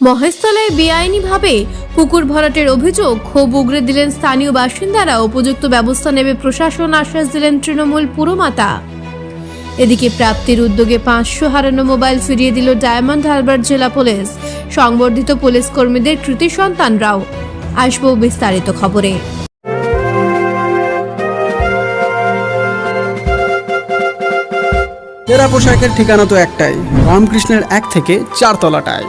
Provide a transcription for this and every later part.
মহেশতলায় বেআইনিভাবে পুকুর ভরাটের অভিযোগ ক্ষোভ উগরে দিলেন স্থানীয় বাসিন্দারা। উপযুক্ত ব্যবস্থা নেবে প্রশাসন আশ্বাস দিলেন তৃণমূল পুরমাতা। এদিকে প্রাপ্তির উদ্যোগে পাঁচশো হারানো মোবাইল ফিরিয়ে দিল ডায়মন্ড হারবার জেলা পুলিশ। সংবর্ধিত পুলিশ কর্মীদের কৃতি সন্তানরাও। আসব বিস্তারিত খবরে। তেরা পোশাকের ঠিকানা তো একটাই, রামকৃষ্ণের এক থেকে চার তলাটায়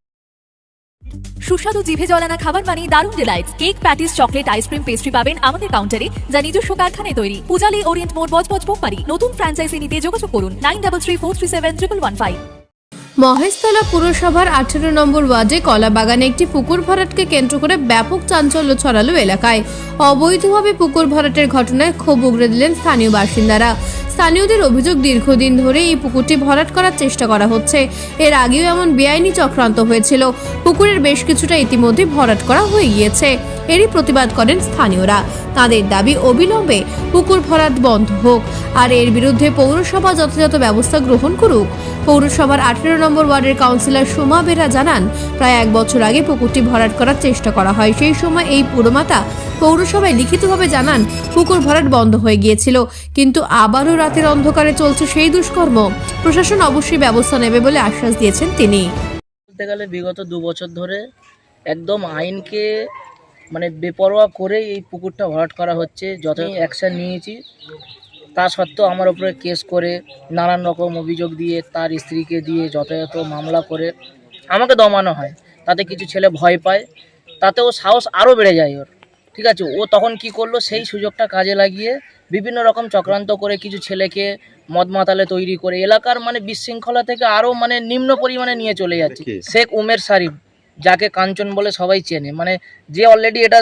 সুস্বাদু জিভে জলানা খাবার মানে দারুণ delight cake patties chocolate ice cream pastry পাবেন আমাদের কাউন্টারে যা নিজস্ব কারখানায় তৈরি। পূজালি ওরিয়েন্ট মোড় বজবজ বোম্পারি নতুন ফ্র্যাঞ্চাইজি নিতে যোগাযোগ করুন nine double three four three seven triple one five. Maheshtala পুরসভার আঠেরো নম্বর ওয়ার্ডে কলাবাগানে একটি পুকুর ভরাটকে কেন্দ্র করে ব্যাপক চাঞ্চল্য ছড়ালো এলাকায়। অবৈধভাবে পুকুর ভরাটের ঘটনায় ক্ষোভ উগরে দিলেন স্থানীয় বাসিন্দারা। স্থানীয়দের অভিযোগ দীর্ঘদিন ধরে এই পুকুরটি ভরাট করার চেষ্টা করা হচ্ছে। এর আগেও এমন বেআইনি চক্রান্ত হয়েছিল। পুকুরের বেশ কিছুটা ইতিমধ্যে ভরাট করা হয়ে গিয়েছে। এরই প্রতিবাদ করেন স্থানীয়রা। তাদের দাবি অবিলম্বে পুকুর ভরাট বন্ধ হোক আর এর বিরুদ্ধে পৌরসভা যথাযথ ব্যবস্থা গ্রহণ করুক। পৌরসভার আঠেরো নম্বর ওয়ার্ডের কাউন্সিলর সোমা বেরা জানান, প্রায় এক বছর আগে পুকুরটি ভরাট করার চেষ্টা করা হয়। সেই সময় এই পুরমাতা পৌরসভায় লিখিতভাবে জানান, পুকুর ভরাট বন্ধ হয়ে গিয়েছিল, কিন্তু আবারও রাতের অন্ধকারে চলছে সেই দুষ্কর্ম। প্রশাসন অবশ্যই ব্যবস্থা নেবে বলে আশ্বাস দিয়েছেন তিনি। বলতে গেলে বিগত দু বছর ধরে একদম আইনকে মানে বেপরোয়া করে এই পুকুরটা ভরাট করা হচ্ছে যত অ্যাকশন নিয়েছি। তা সত্ত্বেও আমার উপরে কেস করে, নানান রকম অভিযোগ দিয়ে, তার স্ত্রীকে দিয়ে যথাযথ মামলা করে আমাকে দমানো হয়। তাতে কিছু ছেলে ভয় পায় তাতে ও সাহস আরও বেড়ে যায় ওর। ঠিক আছে? ও তখন কি করল? সেই সুযোগটা কাজে লাগিয়ে বিভিন্ন রকম চক্রান্ত করে কিছু ছেলেকে মদ মাতালে তৈরি করে এলাকার মানে বিশৃঙ্খলা থেকে আরও মানে নিম্ন পরিমাণে নিয়ে চলে যাচ্ছে। শেখ উমের সারিফ যাকে কাঞ্চন বলে সবাই চেনে। মানে যে অলরেডি এটা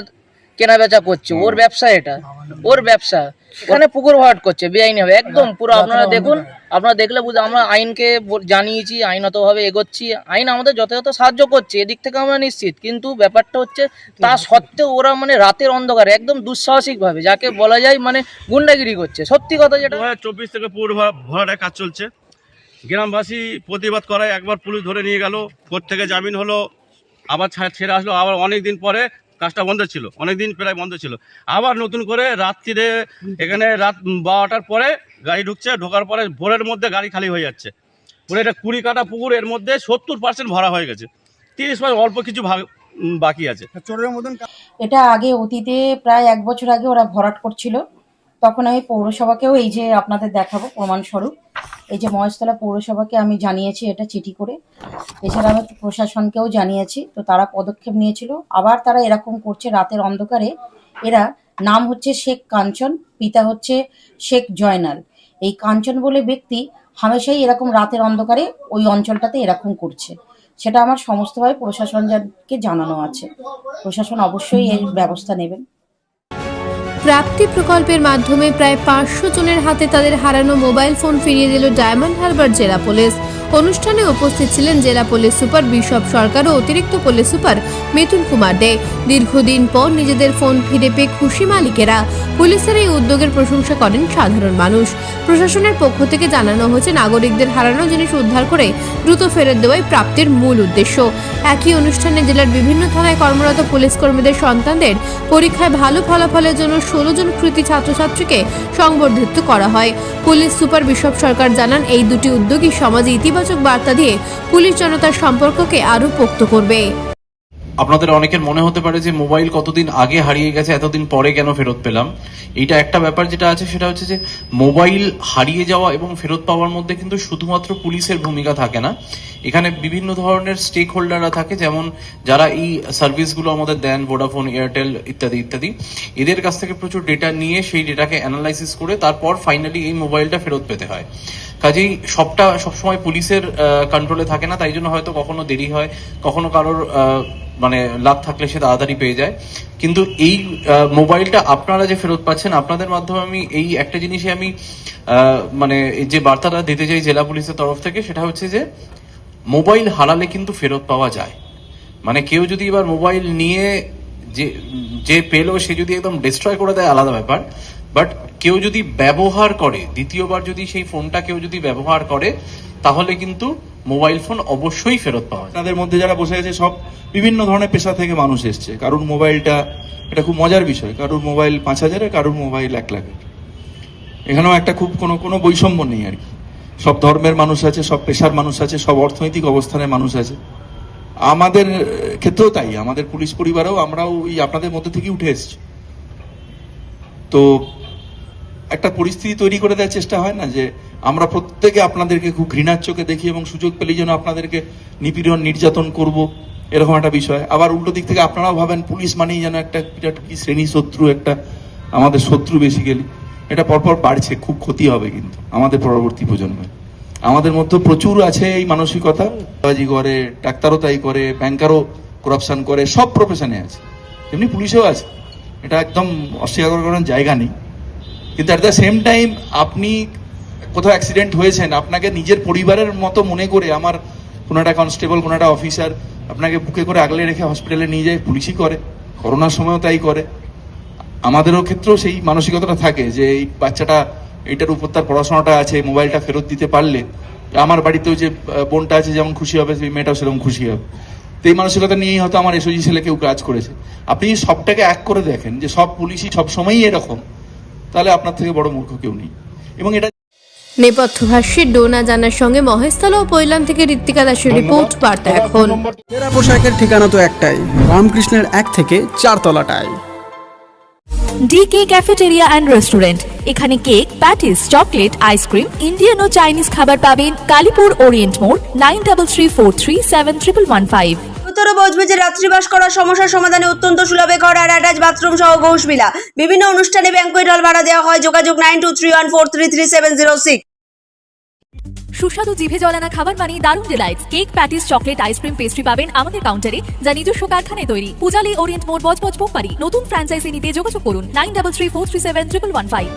কেনা বেচা করছে ওর ব্যবসা এটা। ওর ব্যবসা। ওখানে পুকুর ভরাট করছে বেআইনি হবে একদম পুরো আপনারা দেখুন আপনারা দেখলে বুঝে আমরা আইনকে জানিয়েছি আইনতভাবে এগোচ্ছি আইন আমাদের যথাযথ সাহায্য করছে এদিক থেকে আমরা নিশ্চিত কিন্তু ব্যাপারটা হচ্ছে তা সত্ত্বেও ওরা মানে রাতের অন্ধকারে একদম দুঃসাহসিকভাবে যাকে বলা যায় মানে গুন্ডাগিরি করছে সত্যি কথা যেটা দু হাজার চব্বিশ থেকে পুকুর ভরা- ভরাটের কাজ চলছে। গ্রামবাসী প্রতিবাদ করায় একবার পুলিশ ধরে নিয়ে গেল কোর্ট থেকে জামিন হলো আবার ছেড়ে আসলো আবার অনেক দিন পরে কাজটা বন্ধ ছিল অনেক দিন প্রায় বন্ধ ছিল। আবার নতুন করে রাত্রিরে এখানে রাত বারোটার পরে গাড়ি ঢুকছে ঢোকার পরে ভোরের মধ্যে গাড়ি খালি হয়ে যাচ্ছে। পুরো এটা কুড়ি কাটা পুকুর এর মধ্যে সত্তর পার্সেন্ট ভরা হয়ে গেছে। তিরিশ পার্সেন্ট অল্প কিছু বাকি আছে। এটা আগে অতীতে প্রায় এক বছর আগে ওরা ভরাট করছিল। তখন আমি পৌরসভাকেও এই যে আপনাদের দেখাবো প্রমাণস্বরূপ। এই যে মহেশতলা পৌরসভাকে আমি জানিয়েছি, এটা চিঠি করে। এছাড়া আমি প্রশাসনকেও জানিয়েছি, তো তারা পদক্ষেপ নিয়েছিল। আবার তারা এরকম করছে, রাতের অন্ধকারে এরা নাম হচ্ছে শেখ কাঞ্চন, পিতা হচ্ছে শেখ জয়নাল। এই কাঞ্চন বলে ব্যক্তি হামেশাই এরকম রাতের অন্ধকারে ওই অঞ্চলটাতে এরকম করছে। সেটা আমার সমস্তভাবে প্রশাসনকে জানানো আছে। প্রশাসন অবশ্যই এর ব্যবস্থা নেবেন। প্রাপ্তি প্রকল্পের মাধ্যমে প্রায় পাঁচশো জনের হাতে তাদের হারানো মোবাইল ফোন ফিরিয়ে দিল ডায়মন্ড হারবার জেলা পুলিশ। অনুষ্ঠানে উপস্থিত ছিলেন জেলা পুলিশ সুপার বিশপ সরকার ও অতিরিক্ত পুলিশ সুপার মিথুন কুমার দে। দীর্ঘদিন পর নিজেদের ফোন ফিরে পেয়ে খুশি মালিকেরা। পুলিশের এই উদ্যোগের প্রশংসা করেন সাধারণ মানুষ। প্রশাসনের পক্ষ থেকে জানানো হয়েছে, নাগরিকদের হারানো জিনিস উদ্ধার করে দ্রুত ফেরত দেওয়াই প্রাপ্তির মূল উদ্দেশ্য। একই অনুষ্ঠানে জেলার বিভিন্ন থানায় কর্মরত পুলিশ কর্মীদের সন্তানদের পরীক্ষায় ভালো ফলাফলের জন্য ষোলো জন কৃতি ছাত্রছাত্রীকে সংবর্ধিত করা হয়। পুলিশ সুপার বিশপ সরকার জানান, এই দুটি উদ্যোগই সমাজে ইতিবাচক বার্তা দিয়ে পুলিশ জনতার সম্পর্ককে আরও পোক্ত করবে। আপনাদের অনেকের মনে হতে পারে যে মোবাইল কতদিন আগে হারিয়ে গেছে, এতদিন পরে কেন ফেরত পেলাম? এটা একটা ব্যাপার যেটা আছে, সেটা হচ্ছে যে মোবাইল হারিয়ে যাওয়া এবং ফেরত পাওয়ার মধ্যে কিন্তু শুধুমাত্র পুলিশের ভূমিকা থাকে না। এখানে বিভিন্ন ধরনের স্টেক হোল্ডাররা থাকে, যেমন যারা এই সার্ভিসগুলো আমাদের দেন ভোডাফোন এয়ারটেল ইত্যাদি ইত্যাদি। এদের কাছ থেকে প্রচুর ডেটা নিয়ে সেই ডেটাকে অ্যানালাইসিস করে তারপর ফাইনালি এই মোবাইলটা ফেরত পেতে হয়। কাজেই সবটা সবসময় পুলিশের কন্ট্রোলে থাকে না, তাই জন্য হয়তো কখনো দেরি হয়, কখনো কারোর মানে লাভ থাকলে সে তাড়াতাড়ি পেয়ে যায়। কিন্তু এই মোবাইলটা আপনারা যে ফেরত পাচ্ছেন, আপনাদের মাধ্যমে আমি এই একটা জিনিসে আমি মানে যে বার্তাটা দিতে চাই জেলা পুলিশের তরফ থেকে, সেটা হচ্ছে যে, মোবাইল হারালে কিন্তু ফেরত পাওয়া যায়। মানে কেউ যদি এবার মোবাইল নিয়ে যে যে পেল, সে যদি একদম ডিস্ট্রয় করে দেয়, আলাদা ব্যাপার। বাট কেউ যদি ব্যবহার করে, দ্বিতীয়বার যদি সেই ফোনটা কেউ যদি ব্যবহার করে, তাহলে কিন্তু মোবাইল ফোন অবশ্যই ফেরত পাওয়া তাদের মধ্যে যারা বসে আছে, সব বিভিন্ন ধরনের পেশা থেকে মানুষ এসছে। কারুর মোবাইলটা, এটা খুব মজার বিষয়। কারুর মোবাইল পাঁচ হাজারের কারুর মোবাইল এক লাখের এখানেও একটা খুব কোনো কোনো বৈষম্য নেই আর কি। সব ধর্মের মানুষ আছে, সব পেশার মানুষ আছে, সব অর্থনৈতিক অবস্থানের মানুষ আছে। আমাদের ক্ষেত্রেও তাই। আমাদের পুলিশ পরিবারেও আমরাও এই আপনাদের মধ্যে থেকে উঠে এসেছি। তো একটা পরিস্থিতি তৈরি করে দেওয়ার চেষ্টা হয় না যে আমরা প্রত্যেকে আপনাদেরকে খুব ঘৃণার চোখে দেখি এবং সুযোগ পেলেই যেন আপনাদেরকে নিপীড়ন, নির্যাতন করব, এরকম একটা বিষয়। আবার উল্টো দিক থেকে আপনারাও ভাবেন পুলিশ মানেই যেন একটা বিরাট কি শ্রেণি শত্রু, একটা আমাদের শত্রু বেসিক্যালি এটা পরপর বাড়ছে, খুব ক্ষতি হবে কিন্তু আমাদের পরবর্তী প্রজন্মে। আমাদের মধ্যে প্রচুর আছে এই মানসিকতা। বাজি করে, ডাক্তারও তাই করে ব্যাংকারও করাপশন করে, সব প্রফেশনে আছে। এমনি পুলিশেও আছে। এটা একদম অস্বীকার করার জায়গা নেই। কিন্তু অ্যাট দ্য সেম টাইম আপনি কোথাও অ্যাক্সিডেন্ট হয়েছেন, আপনাকে নিজের পরিবারের মতো মনে করে আমার কোনো একটা কনস্টেবল কোনো একটা অফিসার আপনাকে বুকে করে আগলে রেখে হসপিটালে নিয়ে যায়, পুলিশই করে, করোনার সময়ও তাই করে। আমাদেরও ক্ষেত্রেও সেই মানসিকতাটা থাকে যে এই বাচ্চাটা, এইটার উপর তার পড়াশোনাটা আছে মোবাইলটা ফেরত দিতে পারলে, আমার বাড়িতেও যে বোনটা আছে যেমন খুশি হবে, সেই মেয়েটাও সেরকম খুশি হবে। তো এই মানসিকতা নিয়েই হয়তো আমার এসওজি ছেলে কেউ কাজ করেছে। আপনি সবটাকে এক করে দেখেন যে সব পুলিশই সব সময়ই এরকম। তাহলে আপনার থেকে বড় মূর্খ কেউ নেই। এবং এটা নেপথ্য ভাষ্যে ডোনা জানার সঙ্গে মহেশতলা ও পৈলান থেকে ঋত্বিকা দাসের রিপোর্ট বার্তা এখন। সেরা পোশাকের ঠিকানা তো একটাই রামকৃষ্ণের এক থেকে চার তলাটায় ডিকে ক্যাফেটেরিয়া অ্যান্ড রেস্টুরেন্ট এখানে cake patties chocolate ice cream Indian ও চাইনিজ খাবার পাবেন কালীপুর ওরিয়েন্ট মোড় nine double three four three seven triple one five. উত্তর বজবেজে রাত্রিবাস করার সমস্যার সমাধানে অত্যন্ত সুলভে ঘর আর অ্যাটাচ বাথরুম সহ ঘোষবিলা বিভিন্ন অনুষ্ঠানে ব্যাংকুয়েট হল ভাড়া দেওয়া হয়। যোগাযোগ nine two three one four three three seven zero six. সুস্বাদু জিভে জলানা খাবার মানে দারুণ delights cake, patties, chocolate ice cream pastry পাবেন আমাদের কাউন্টারে যা নিজস্ব কারখানায় তৈরি। পূজালি ওরিয়েন্ট মোড় বজবজ পোকপারি নতুন ফ্র্যাঞ্চাইজি নিতে যোগাযোগ করুন। Nine double three four three seven triple one five.